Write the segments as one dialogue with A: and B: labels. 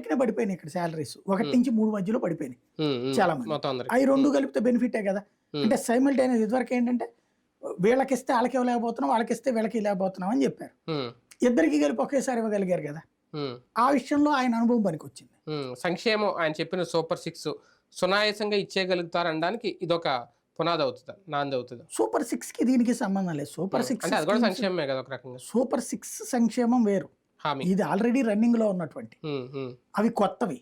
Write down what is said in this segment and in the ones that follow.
A: ఎక్కడే పడిపోయినాయి ఇక్కడ శాలరీస్ ఒకటి నుంచి మూడు మధ్యలో పడిపోయినాయి. చాలా మంది. అవి రెండు కలిపితే బెనిఫిటే కదా. అంటే సైమిల్టైనస్ ఇదివరకు ఏంటంటే వీళ్ళకిస్తే వాళ్ళకి ఇవ్వలేకపోతున్నాం వాళ్ళకిస్తే వీళ్ళకి ఇవ్వలేకపోతున్నాం అని చెప్పారు. ఇద్దరికి కలిపి ఒకేసారి ఇవ్వగలిగారు కదా. ఆ విషయంలో ఆయన అనుభవం పనికొచ్చింది.
B: సంక్షేమం ఆయన చెప్పిన సూపర్ సిక్స్ సునాయాసంగా ఇచ్చేయగలుగుతారు అనడానికి ఇదొక పునాది అవుతుంది నాంది అవుతుంది.
A: సూపర్ సిక్స్కి దీనికి సంబంధం లేదు. సూపర్ సిక్స్
B: సంక్షేమమే కదా ఒక రకంగా.
A: సూపర్ సిక్స్ సంక్షేమం వేరు. ఇది ఆల్రెడీ రన్నింగ్లో ఉన్నటువంటి అవి కొత్తవి.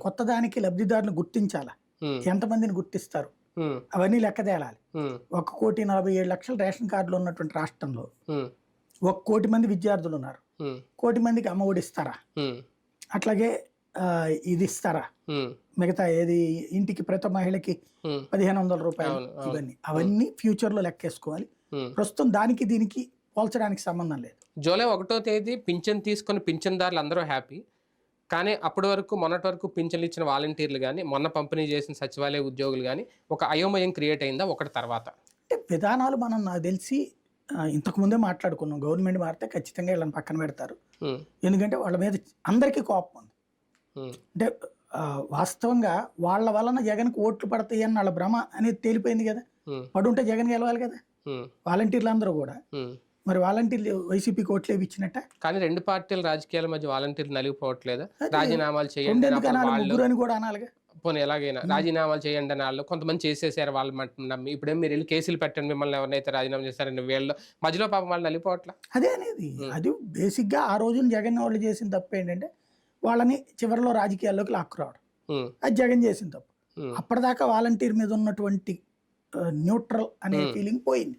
A: కొత్త దానికి లబ్ధిదారులను గుర్తించాలా? ఎంతమందిని గుర్తిస్తారు? అవన్నీ లెక్క తేలాలి. ఒక కోటి నలభై ఏడు లక్షల రేషన్ కార్డులు ఉన్నటువంటి రాష్ట్రంలో ఒక కోటి మంది విద్యార్థులు ఉన్నారు. కోటి మందికి అమ్మఒడి ఇస్తారా? అట్లాగే ఇది ఇస్తారా? మిగతా ఏది? ఇంటికి ప్రతి మహిళకి పదిహేను వందల రూపాయలు. ఇవన్నీ. అవన్నీ ఫ్యూచర్లో లెక్కేసుకోవాలి. ప్రస్తుతం దానికి దీనికి పోల్చడానికి సంబంధం లేదు.
B: జూలై ఒకటో తేదీ పింఛన్ తీసుకుని పింఛన్దారులు అందరూ హ్యాపీ. కానీ అప్పటి వరకు మొన్నటి వరకు పింఛన్లు ఇచ్చిన వాలంటీర్లు కానీ మొన్న పంపిణీ చేసిన సచివాలయ ఉద్యోగులు కానీ ఒక అయోమయం క్రియేట్ అయిందా ఒకటి తర్వాత?
A: అంటే విధానాలు మనం నాకు తెలిసి ఆ, ఇంతకు ముందే మాట్లాడుకున్నాం. గవర్నమెంట్ మారితే ఖచ్చితంగా వీళ్ళని పక్కన పెడతారు. ఎందుకంటే వాళ్ళ మీద అందరికీ కోపం ఉంది. అంటే వాస్తవంగా వాళ్ళ వలన జగన్కి ఓట్లు పడతాయి అని వాళ్ళ భ్రమ అనేది తేలిపోయింది కదా. పడుంటే జగన్ గెలవాలి కదా. వాలంటీర్లు అందరూ కూడా. మరి వాలంటీర్లు వైసీపీకి ఓట్లు ఇచ్చినట్ట?
B: కానీ రెండు పార్టీల రాజకీయాల మధ్య వాలంటీర్లు నలిగిపోవట్లేదు. రాజీనామాలు చేయండి
A: ముగ్గురు అని కూడా అనాలిగా?
B: పోనీ ఎలాగైనా రాజీనామాలు చేయండి అని వాళ్ళు కొంతమంది చేసేసారు వాళ్ళు నమ్మి. ఇప్పుడేం మీరు వెళ్ళి కేసులు పెట్టండి మిమ్మల్ని ఎవరినైతే రాజీనామా చేశారని వీళ్ళు మధ్యలో పాపం వాళ్ళు నలిపోవట్లా
A: అదే అనేది. అది బేసిక్గా ఆ రోజున జగన్ వాళ్ళు చేసిన తప్పు ఏంటంటే వాళ్ళని చివరిలో రాజకీయాల్లోకి లాక్కురావడం. అది జగన్ చేసిన తప్పు. అప్పటిదాకా వాలంటీర్ మీద ఉన్నటువంటి న్యూట్రల్ అనే ఫీలింగ్ పోయింది.